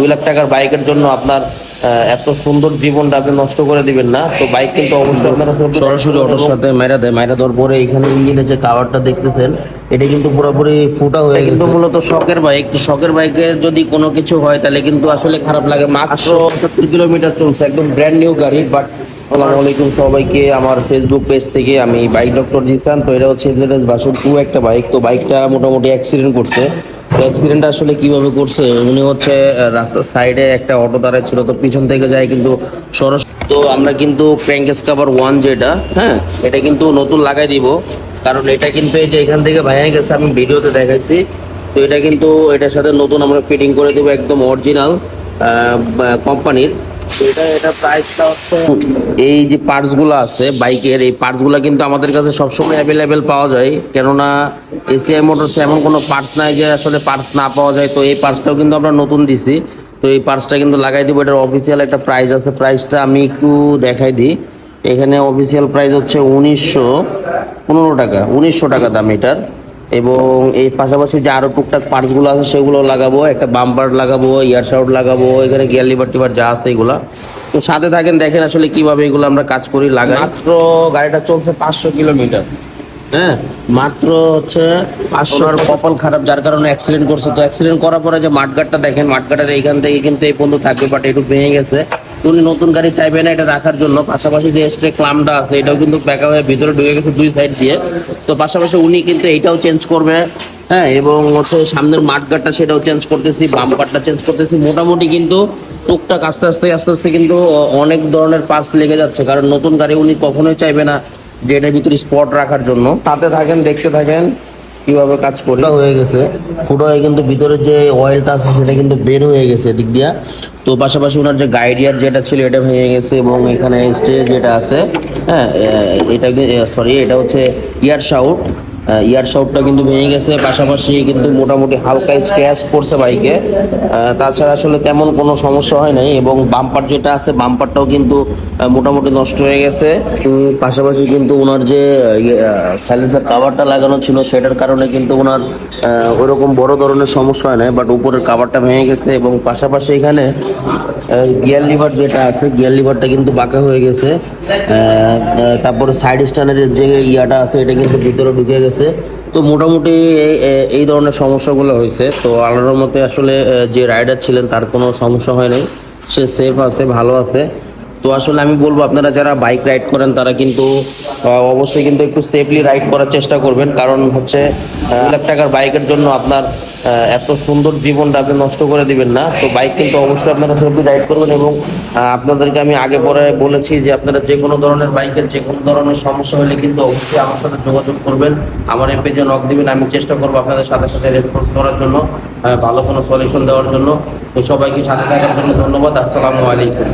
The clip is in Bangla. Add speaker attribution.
Speaker 1: দুই লাখ টাকার বাইকের জন্য আপনার এত সুন্দর জীবনটা আপনি নষ্ট করে দিবেন না। তো বাইক কিন্তু অবশ্যই আপনারা সরাসরি অটোর সাথে মাইরা দেয় মাইরা দেওয়ার পরে এখানে ইঞ্জিনের যে কাভারটা দেখতেছেন এটা কিন্তু পুরোপুরি ফুটা হয়ে গেছে। মূলত শখের বাইক। তো শখের বাইকের যদি কোনো কিছু হয় তাহলে কিন্তু আসলে খারাপ লাগে। মাত্র সত্তর কিলোমিটার চলছে একদম ব্র্যান্ড নিউ গাড়ি বাট আসসালামু আলাইকুম সবাইকে। আমার ফেসবুক পেজ থেকে আমি বাইক ডক্টর জিসান তো এটা হচ্ছে বাসুর টু একটা বাইক তো বাইকটা মোটামুটি অ্যাক্সিডেন্ট করছে। তো অ্যাক্সিডেন্টটা আসলে কীভাবে করছে? উনি হচ্ছে রাস্তার সাইডে একটা অটো দাঁড়ায় ছিল, তো পিছন থেকে যায় কিন্তু সরাসরি তো আমরা কিন্তু ক্র্যাঙ্কেস কাভার ওয়ান যেটা হ্যাঁ এটা কিন্তু নতুন লাগাই দিব। কারণ এটা কিন্তু এই যে এখান থেকে ভাইয়া গেছে, আমি ভিডিওতে দেখাইছি। তো এটা কিন্তু, এটার সাথে নতুন আমরা ফিটিং করে দেবো একদম অরিজিনাল কোম্পানির এটা এটা প্রাইসটা হচ্ছে এই যে পার্টসগুলো আছে বাইকের এই পার্টসগুলো কিন্তু আমাদের কাছে সবসময় অ্যাভেলেবেল পাওয়া যায়। কেননা এসিআই মোটরস এমন কোনো পার্টস নাই যে আসলে পার্টস না পাওয়া যায়। তো এই পার্টসটাও কিন্তু আমরা নতুন দিছি। তো এই পার্টসটা কিন্তু লাগাই দিব। এটার অফিসিয়াল একটা প্রাইস আছে। প্রাইসটা আমি একটু দেখাই দিই। এখানে অফিসিয়াল প্রাইস হচ্ছে উনিশশো পনেরো টাকা, উনিশশো টাকা দাম এটার। এবং এই পাশাপাশি যে আরও টুকটাক পার্টসগুলো আছে সেগুলো লাগাবো একটা বাম্পার লাগাবো ইয়ার শাউট লাগাবো এখানে গিয়ার লিভার টিভার যা আছে এগুলা। তো সাথে থাকেন দেখেন আসলে কীভাবে এগুলো আমরা কাজ করি লাগাই। মাত্র গাড়িটা চলছে পাঁচশো কিলোমিটার। হ্যাঁ মাত্র হচ্ছে পাঁচশো আর কপাল খারাপ যার কারণে অ্যাক্সিডেন্ট করছে। তো অ্যাক্সিডেন্ট করার পরে যে মাঠগাটটা দেখেন মাঠগাটের এইখান থেকে কিন্তু এই পর্যন্ত থাকবে বাট একটু ভেঙে গেছে। উনি নতুন গাড়ি চাইবে না, এটা রাখার জন্য। পাশাপাশি যে এক্সট্রা ক্লামটা আছে, এটাও কিন্তু ব্যাকা হয়ে ভিতরে ঢুকে গেছে দুই সাইড দিয়ে। তো পাশাপাশি উনি কিন্তু এইটাও চেঞ্জ করবে হ্যাঁ এবং হচ্ছে সামনের মাঠগাটটা সেটাও চেঞ্জ করতেছি বাম্পারটা চেঞ্জ করতেছি। মোটামুটি কিন্তু টুকটাক আস্তে আস্তে আস্তে আস্তে কিন্তু অনেক ধরনের পাস লেগে যাচ্ছে, কারণ নতুন গাড়ি উনি কখনোই চাইবে না যে এটার ভিতরে স্পট রাখার জন্য। তাতে থাকেন, দেখতে থাকেন কীভাবে কাজ করি? হয়ে গেছে। ফুটো হয়ে কিন্তু ভিতরে যে অয়েলটা আছে সেটা কিন্তু বের হয়ে গেছে এদিক দিয়া। তো পাশাপাশি ওনার যে গাইডিয়ার যেটা ছিল এটা ভেঙে গেছে এবং এখানে স্টেজ যেটা আছে হ্যাঁ এটা সরি এটা হচ্ছে ইয়ার শাউট ইয়ার শাউটটা কিন্তু ভেঙে গেছে, পাশাপাশি কিন্তু মোটামুটি হালকা স্ক্র্যাচ পড়ছে বাইকে। তাছাড়া আসলে তেমন কোনো সমস্যা হয় নাই এবং বাম্পার যেটা আছে বাম্পারটাও কিন্তু মোটামুটি নষ্ট হয়ে গেছে। পাশাপাশি কিন্তু ওনার যে সাইলেন্সার কাভারটা লাগানো ছিল, সেটার কারণে কিন্তু ওনার ওইরকম বড় ধরনের সমস্যা হয় নাই বাট উপরের কাভারটা ভেঙে গেছে এবং পাশাপাশি এখানে গিয়ার লিভার যেটা আছে গিয়ার লিভারটা কিন্তু বাঁকা হয়ে গেছে। তারপরে সাইড স্ট্যান্ডের যে ইয়াটা আছে, এটা কিন্তু ভিতরে ঢুকে গেছে। তো মোটামুটি এই- ধরনের সমস্যাগুলো হয়েছে। তো আল্লাহর মতে আসলে যে রাইডার ছিলেন তার কোনো সমস্যা হয় নাই। সে সেফ আছে, ভালো আছে। তো আসলে আমি বলব, আপনারা যারা বাইক রাইড করেন, তারা কিন্তু অবশ্যই কিন্তু একটু সেফলি রাইড করার চেষ্টা করবেন। কারণ হচ্ছে লাখ টাকার বাইকের জন্য আপনার এত সুন্দর জীবনটা আপনি নষ্ট করে দিবেন না। তো বাইক কিন্তু অবশ্যই আপনারা সেফলি রাইড করবেন এবং আপনাদেরকে আমি আগে পরে বলেছি যে আপনারা যে কোনো ধরনের বাইকের যে কোনো ধরনের সমস্যা হলে কিন্তু অবশ্যই আমার সাথে যোগাযোগ করবেন। আমার এই পেজে নক দিবেন, আমি চেষ্টা করব আপনাদের সাথে সাথে রেসপন্স করার জন্য ভালো কোনো সলিউশন দেওয়ার জন্য। তো সবাইকে সাথে থাকার জন্য ধন্যবাদ। আসসালামু আলাইকুম।